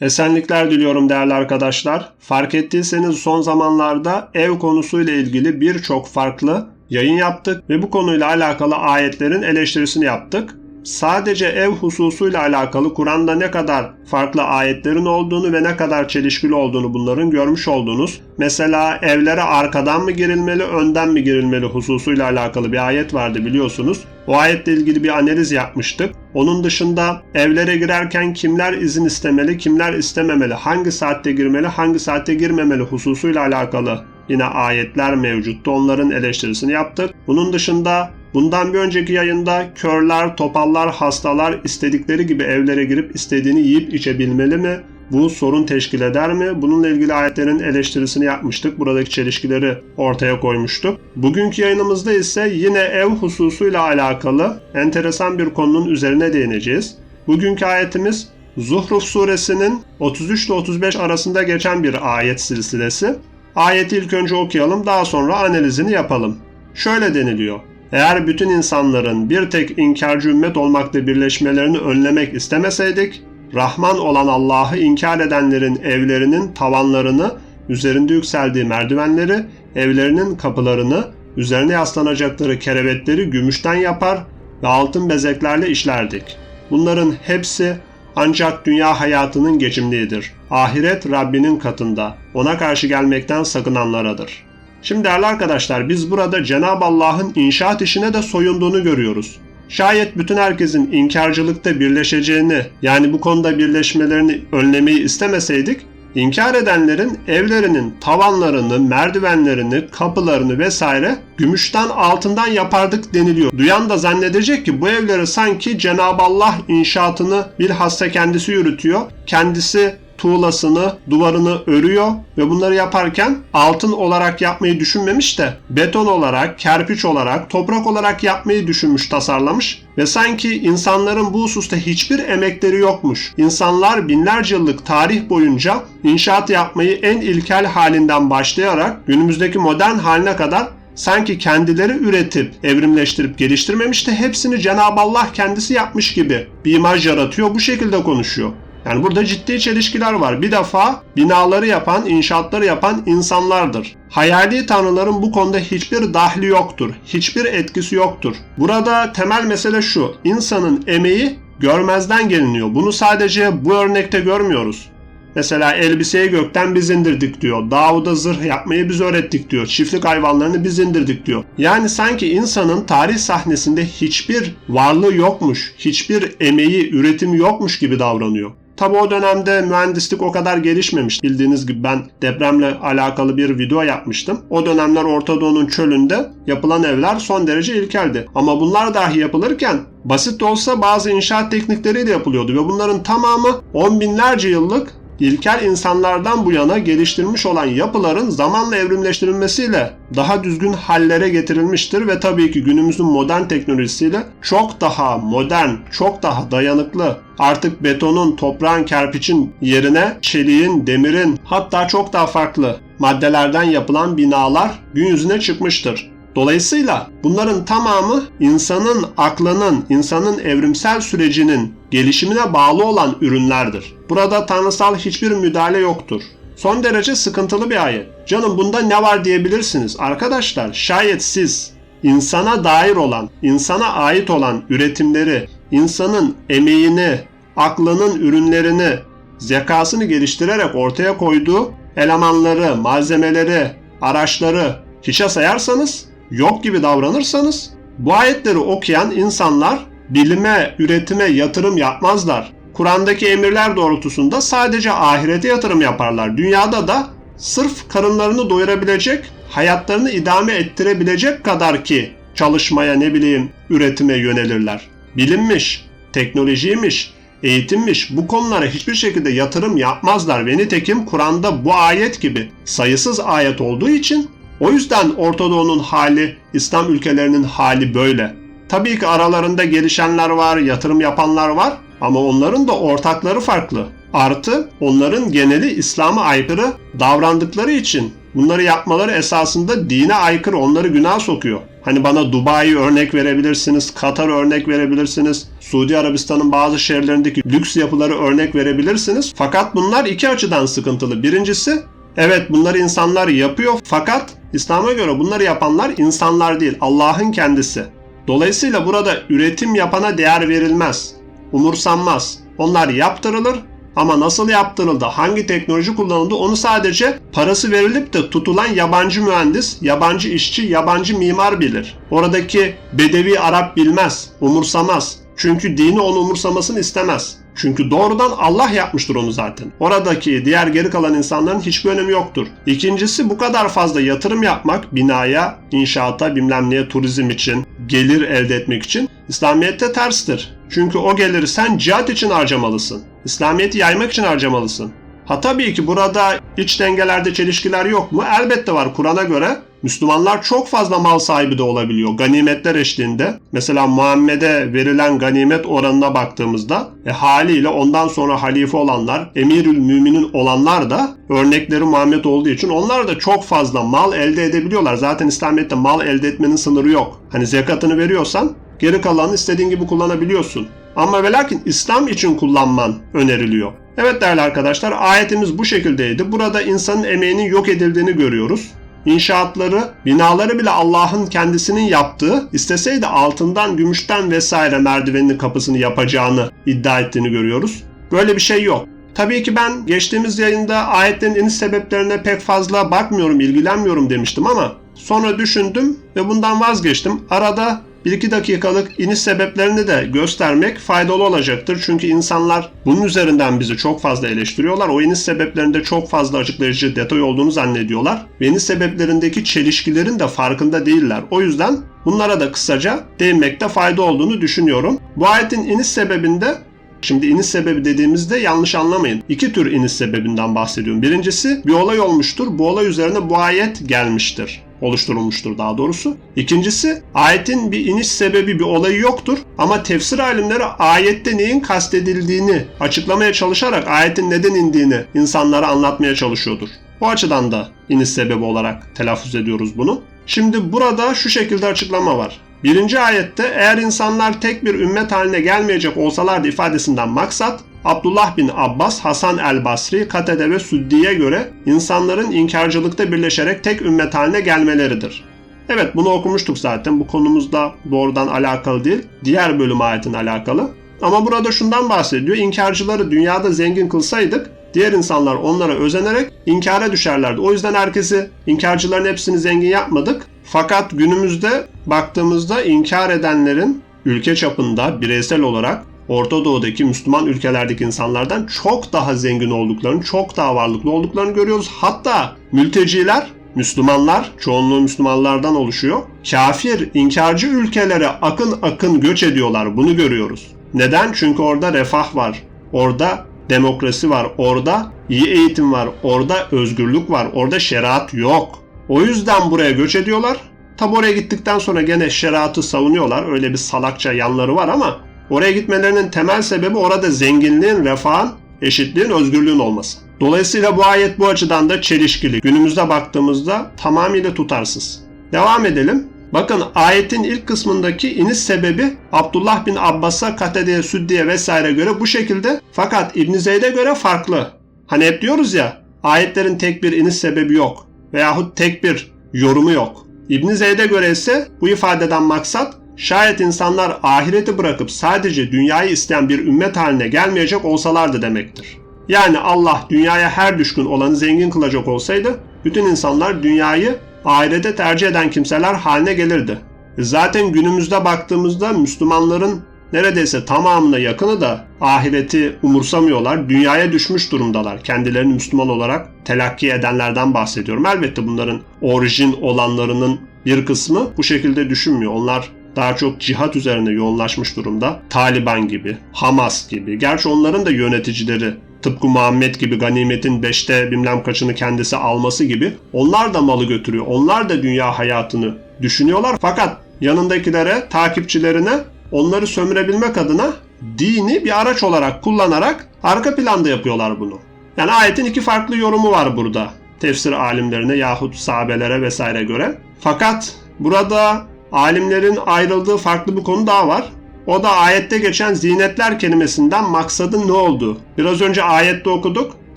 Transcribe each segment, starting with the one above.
Esenlikler diliyorum değerli arkadaşlar. Fark ettiyseniz son zamanlarda ev konusuyla ilgili birçok farklı yayın yaptık ve bu konuyla alakalı ayetlerin eleştirisini yaptık. Sadece ev hususuyla alakalı Kur'an'da ne kadar farklı ayetlerin olduğunu ve ne kadar çelişkili olduğunu bunların görmüş oldunuz. Mesela evlere arkadan mı girilmeli, önden mi girilmeli hususuyla alakalı bir ayet vardı biliyorsunuz. O ayetle ilgili bir analiz yapmıştık. Onun dışında evlere girerken kimler izin istemeli, kimler istememeli, hangi saatte girmeli, hangi saatte girmemeli hususuyla alakalı yine ayetler mevcuttu. Onların eleştirisini yaptık. Bunun dışında bundan bir önceki yayında körler, topallar, hastalar istedikleri gibi evlere girip istediğini yiyip içebilmeli mi? Bu sorun teşkil eder mi? Bununla ilgili ayetlerin eleştirisini yapmıştık. Buradaki çelişkileri ortaya koymuştuk. Bugünkü yayınımızda ise yine ev hususuyla alakalı enteresan bir konunun üzerine değineceğiz. Bugünkü ayetimiz Zuhruf suresinin 33 ile 35 arasında geçen bir ayet silsilesi. Ayeti ilk önce okuyalım daha sonra analizini yapalım. Şöyle deniliyor. Eğer bütün insanların bir tek inkarcı ümmet olmakta birleşmelerini önlemek istemeseydik, Rahman olan Allah'ı inkar edenlerin evlerinin tavanlarını, üzerinde yükseldiği merdivenleri, evlerinin kapılarını, üzerine yaslanacakları kerevetleri gümüşten yapar ve altın bezeklerle işlerdik. Bunların hepsi ancak dünya hayatının geçimliğidir. Ahiret Rabbinin katında. Ona karşı gelmekten sakınanlaradır. Şimdi değerli arkadaşlar biz burada Cenab-ı Allah'ın inşaat işine de soyunduğunu görüyoruz. Şayet bütün herkesin inkarcılıkta birleşeceğini yani bu konuda birleşmelerini önlemeyi istemeseydik İnkar edenlerin evlerinin tavanlarını, merdivenlerini, kapılarını vesaire gümüşten altından yapardık deniliyor. Duyan da zannedecek ki bu evleri sanki Cenab-ı Allah inşaatını bilhassa kendisi yürütüyor. Kendisi tuğlasını, duvarını örüyor ve bunları yaparken altın olarak yapmayı düşünmemiş de beton olarak, kerpiç olarak, toprak olarak yapmayı düşünmüş, tasarlamış ve sanki insanların bu hususta hiçbir emekleri yokmuş. İnsanlar binlerce yıllık tarih boyunca inşaat yapmayı en ilkel halinden başlayarak günümüzdeki modern haline kadar sanki kendileri üretip, evrimleştirip geliştirmemiş de hepsini Cenab-ı Allah kendisi yapmış gibi bir imaj yaratıyor. Bu şekilde konuşuyor. Yani burada ciddi çelişkiler var. Bir defa binaları yapan, inşaatları yapan insanlardır. Hayali tanrıların bu konuda hiçbir dahli yoktur. Hiçbir etkisi yoktur. Burada temel mesele şu. insanın emeği görmezden geliniyor. Bunu sadece bu örnekte görmüyoruz. Mesela elbiseyi gökten biz indirdik diyor. Davud'a zırh yapmayı biz öğrettik diyor. Çiftlik hayvanlarını biz indirdik diyor. Yani sanki insanın tarih sahnesinde hiçbir varlığı yokmuş, hiçbir emeği, üretimi yokmuş gibi davranıyor. Tabi o dönemde mühendislik o kadar gelişmemiş. Bildiğiniz gibi ben depremle alakalı bir video yapmıştım. O dönemler Orta Doğu'nun çölünde yapılan evler son derece ilkeldi. Ama bunlar dahi yapılırken basit de olsa bazı inşaat teknikleriyle yapılıyordu ve bunların tamamı on binlerce yıllık ilkel insanlardan bu yana geliştirilmiş olan yapıların zamanla evrimleştirilmesiyle daha düzgün hallere getirilmiştir ve tabii ki günümüzün modern teknolojisiyle çok daha modern, çok daha dayanıklı, artık betonun, toprağın, kerpiçin yerine çeliğin, demirin hatta çok daha farklı maddelerden yapılan binalar gün yüzüne çıkmıştır. Dolayısıyla bunların tamamı insanın aklının, insanın evrimsel sürecinin gelişimine bağlı olan ürünlerdir. Burada tanrısal hiçbir müdahale yoktur. Son derece sıkıntılı bir ayet. Canım bunda ne var diyebilirsiniz. Arkadaşlar şayet siz insana dair olan, insana ait olan üretimleri, insanın emeğini, aklının ürünlerini, zekasını geliştirerek ortaya koyduğu elemanları, malzemeleri, araçları hiçe sayarsanız, yok gibi davranırsanız bu ayetleri okuyan insanlar bilime, üretime yatırım yapmazlar. Kur'an'daki emirler doğrultusunda sadece ahirete yatırım yaparlar. Dünyada da sırf karınlarını doyurabilecek, hayatlarını idame ettirebilecek kadar ki çalışmaya ne bileyim üretime yönelirler. Bilimmiş, teknolojiymiş, eğitimmiş bu konulara hiçbir şekilde yatırım yapmazlar ve nitekim Kur'an'da bu ayet gibi sayısız ayet olduğu için o yüzden Orta Doğu'nun hali, İslam ülkelerinin hali böyle. Tabii ki aralarında gelişenler var, yatırım yapanlar var ama onların da ortakları farklı. Artı onların geneli İslam'a aykırı davrandıkları için Bunları yapmaları esasında dine aykırı, onları günah sokuyor. Hani bana Dubai örnek verebilirsiniz, Katar örnek verebilirsiniz, Suudi Arabistan'ın bazı şehirlerindeki lüks yapıları örnek verebilirsiniz. Fakat bunlar iki açıdan sıkıntılı. Birincisi, evet bunları insanlar yapıyor fakat İslam'a göre bunları yapanlar insanlar değil, Allah'ın kendisi. Dolayısıyla burada üretim yapana değer verilmez, umursanmaz. Onlar yaptırılır ama nasıl yaptırıldı, hangi teknoloji kullanıldı onu sadece parası verilip de tutulan yabancı mühendis, yabancı işçi, yabancı mimar bilir. Oradaki bedevi Arap bilmez, umursamaz. Çünkü dini onu umursamasını istemez. Çünkü doğrudan Allah yapmıştır onu zaten. Oradaki diğer geri kalan insanların hiçbir önemi yoktur. İkincisi bu kadar fazla yatırım yapmak binaya, inşaata, bilmem neye, turizm için, gelir elde etmek için İslamiyet'te terstir. Çünkü o geliri sen cihat için harcamalısın. İslamiyet'i yaymak için harcamalısın. Ha tabii ki burada iç dengelerde çelişkiler yok mu? Elbette var Kur'an'a göre. Müslümanlar çok fazla mal sahibi de olabiliyor ganimetler eşliğinde. Mesela Muhammed'e verilen ganimet oranına baktığımızda e, haliyle ondan sonra halife olanlar, emirül müminin olanlar da örnekleri Muhammed olduğu için onlar da çok fazla mal elde edebiliyorlar. Zaten İslamiyet'te mal elde etmenin sınırı yok. Hani zekatını veriyorsan geri kalanını istediğin gibi kullanabiliyorsun. Ama ve lakin İslam için kullanman öneriliyor. Evet değerli arkadaşlar ayetimiz bu şekildeydi. Burada insanın emeğinin yok edildiğini görüyoruz. İnşaatları, binaları bile Allah'ın kendisinin yaptığı, isteseydi altından, gümüşten vesaire merdivenin kapısını yapacağını iddia ettiğini görüyoruz. Böyle bir şey yok. Tabii ki ben geçtiğimiz yayında ayetlerin iniş sebeplerine pek fazla bakmıyorum, ilgilenmiyorum demiştim ama sonra düşündüm ve bundan vazgeçtim. Arada 1-2 dakikalık iniş sebeplerini de göstermek faydalı olacaktır. Çünkü insanlar bunun üzerinden bizi çok fazla eleştiriyorlar. O iniş sebeplerinde çok fazla açıklayıcı detay olduğunu zannediyorlar. Ve iniş sebeplerindeki çelişkilerin de farkında değiller. O yüzden bunlara da kısaca değinmekte fayda olduğunu düşünüyorum. Bu ayetin iniş sebebinde Şimdi iniş sebebi dediğimizde yanlış anlamayın. İki tür iniş sebebinden bahsediyorum. Birincisi bir olay olmuştur. Bu olay üzerine bu ayet gelmiştir oluşturulmuştur daha doğrusu. İkincisi ayetin bir iniş sebebi bir olayı yoktur ama tefsir alimleri ayette neyin kastedildiğini açıklamaya çalışarak ayetin neden indiğini insanlara anlatmaya çalışıyordur. Bu açıdan da iniş sebebi olarak telaffuz ediyoruz bunu. Şimdi burada şu şekilde açıklama var. Birinci ayette eğer insanlar tek bir ümmet haline gelmeyecek olsalardı ifadesinden maksat Abdullah bin Abbas, Hasan el Basri, Katede ve Süddi'ye göre insanların inkarcılıkta birleşerek tek ümmet haline gelmeleridir. Evet bunu okumuştuk zaten. Bu konumuzda doğrudan alakalı değil. Diğer bölüm ayetin alakalı. Ama burada şundan bahsediyor. İnkarcıları dünyada zengin kılsaydık diğer insanlar onlara özenerek inkara düşerlerdi. O yüzden herkesi, inkarcıların hepsini zengin yapmadık. Fakat günümüzde baktığımızda inkar edenlerin ülke çapında bireysel olarak Orta Doğu'daki Müslüman ülkelerdeki insanlardan çok daha zengin olduklarını, çok daha varlıklı olduklarını görüyoruz. Hatta mülteciler, Müslümanlar, çoğunluğu Müslümanlardan oluşuyor. Kafir, inkarcı ülkelere akın akın göç ediyorlar. Bunu görüyoruz. Neden? Çünkü orada refah var. Orada demokrasi var. Orada iyi eğitim var. Orada özgürlük var. Orada şeriat yok. O yüzden buraya göç ediyorlar. Tabi oraya gittikten sonra gene şeriatı savunuyorlar. Öyle bir salakça yanları var ama oraya gitmelerinin temel sebebi orada zenginliğin, refahın, eşitliğin, özgürlüğün olması. Dolayısıyla bu ayet bu açıdan da çelişkili. Günümüzde baktığımızda tamamıyla tutarsız. Devam edelim. Bakın ayetin ilk kısmındaki iniş sebebi Abdullah bin Abbas'a, Katede'ye, Süddi'ye vesaire göre bu şekilde. Fakat İbn Zeyd'e göre farklı. Hani hep diyoruz ya ayetlerin tek bir iniş sebebi yok. Veyahut tek bir yorumu yok. İbn Zeyd'e göre ise bu ifadeden maksat şayet insanlar ahireti bırakıp sadece dünyayı isteyen bir ümmet haline gelmeyecek olsalardı demektir. Yani Allah dünyaya her düşkün olanı zengin kılacak olsaydı bütün insanlar dünyayı ahirete tercih eden kimseler haline gelirdi. Zaten günümüzde baktığımızda Müslümanların neredeyse tamamına yakını da ahireti umursamıyorlar. Dünyaya düşmüş durumdalar. Kendilerini Müslüman olarak telakki edenlerden bahsediyorum. Elbette bunların orijin olanlarının bir kısmı bu şekilde düşünmüyor. Onlar daha çok cihat üzerine yoğunlaşmış durumda. Taliban gibi, Hamas gibi. Gerçi onların da yöneticileri tıpkı Muhammed gibi ganimetin beşte bilmem kaçını kendisi alması gibi onlar da malı götürüyor. Onlar da dünya hayatını düşünüyorlar. Fakat yanındakilere, takipçilerine onları sömürebilmek adına dini bir araç olarak kullanarak arka planda yapıyorlar bunu. Yani ayetin iki farklı yorumu var burada. tefsir alimlerine yahut sahabelere vesaire göre. Fakat burada alimlerin ayrıldığı farklı bir konu daha var. O da ayette geçen zinetler kelimesinden maksadın ne olduğu. Biraz önce ayette okuduk.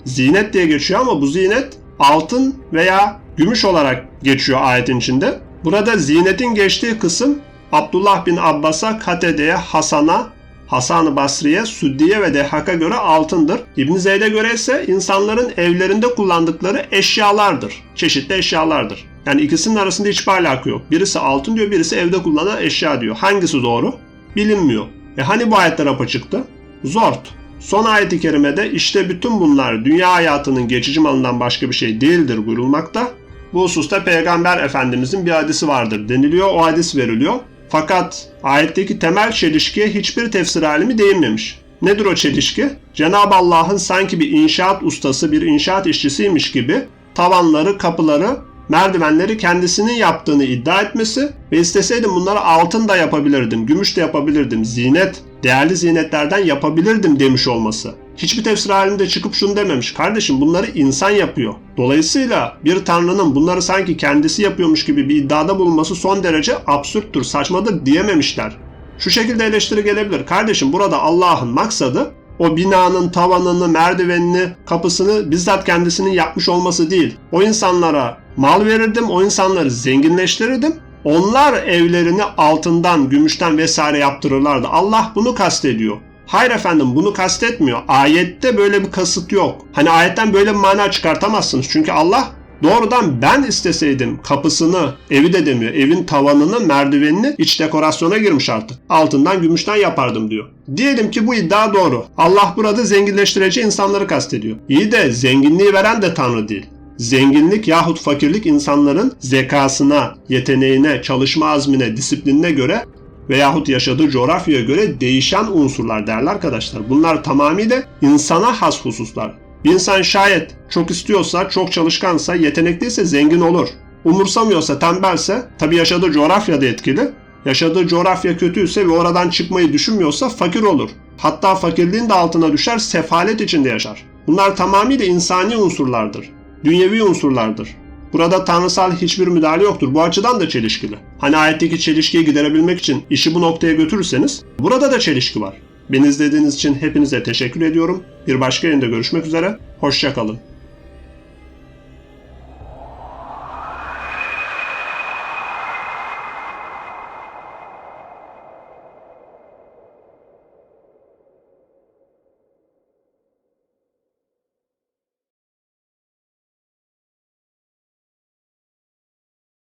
Zinet diye geçiyor ama bu zinet altın veya gümüş olarak geçiyor ayetin içinde. Burada zinetin geçtiği kısım Abdullah bin Abbas'a, Katede'ye, Hasan'a, Hasan-ı Basri'ye, Süddi'ye ve Dehak'a göre altındır. İbn Zeyd'e göre ise insanların evlerinde kullandıkları eşyalardır. Çeşitli eşyalardır. Yani ikisinin arasında hiçbir alaka yok. Birisi altın diyor, birisi evde kullanılan eşya diyor. Hangisi doğru? Bilinmiyor. E hani bu ayetler apaçıktı? Zort. Son ayeti kerimede işte bütün bunlar dünya hayatının geçici malından başka bir şey değildir buyurulmakta. Bu hususta Peygamber Efendimizin bir hadisi vardır deniliyor. O hadis veriliyor. Fakat ayetteki temel çelişkiye hiçbir tefsir alimi değinmemiş. Nedir o çelişki? Cenab-ı Allah'ın sanki bir inşaat ustası, bir inşaat işçisiymiş gibi tavanları, kapıları, merdivenleri kendisinin yaptığını iddia etmesi ve isteseydim bunları altın da yapabilirdim, gümüş de yapabilirdim, zinet, değerli zinetlerden yapabilirdim demiş olması. Hiçbir tefsir halinde çıkıp şunu dememiş. Kardeşim bunları insan yapıyor. Dolayısıyla bir tanrının bunları sanki kendisi yapıyormuş gibi bir iddiada bulunması son derece absürttür, saçmadır diyememişler. Şu şekilde eleştiri gelebilir. Kardeşim burada Allah'ın maksadı o binanın tavanını, merdivenini, kapısını bizzat kendisinin yapmış olması değil. O insanlara mal verirdim, o insanları zenginleştirirdim. Onlar evlerini altından, gümüşten vesaire yaptırırlardı. Allah bunu kastediyor. Hayır efendim bunu kastetmiyor. Ayette böyle bir kasıt yok. Hani ayetten böyle bir mana çıkartamazsınız. Çünkü Allah doğrudan ben isteseydim kapısını, evi de demiyor. Evin tavanını, merdivenini iç dekorasyona girmiş artık. Altından, gümüşten yapardım diyor. Diyelim ki bu iddia doğru. Allah burada zenginleştireceği insanları kastediyor. İyi de zenginliği veren de Tanrı değil. Zenginlik yahut fakirlik insanların zekasına, yeteneğine, çalışma azmine, disiplinine göre veyahut yaşadığı coğrafyaya göre değişen unsurlar değerli arkadaşlar. Bunlar tamamıyla insana has hususlar. Bir insan şayet çok istiyorsa, çok çalışkansa, yetenekliyse zengin olur. Umursamıyorsa, tembelse, tabi yaşadığı coğrafya da etkili. Yaşadığı coğrafya kötüyse ve oradan çıkmayı düşünmüyorsa fakir olur. Hatta fakirliğin de altına düşer, sefalet içinde yaşar. Bunlar tamamıyla insani unsurlardır. Dünyevi unsurlardır. Burada tanrısal hiçbir müdahale yoktur. Bu açıdan da çelişkili. Hani ayetteki çelişkiyi giderebilmek için işi bu noktaya götürürseniz burada da çelişki var. Beni izlediğiniz için hepinize teşekkür ediyorum. Bir başka yerinde görüşmek üzere. Hoşçakalın.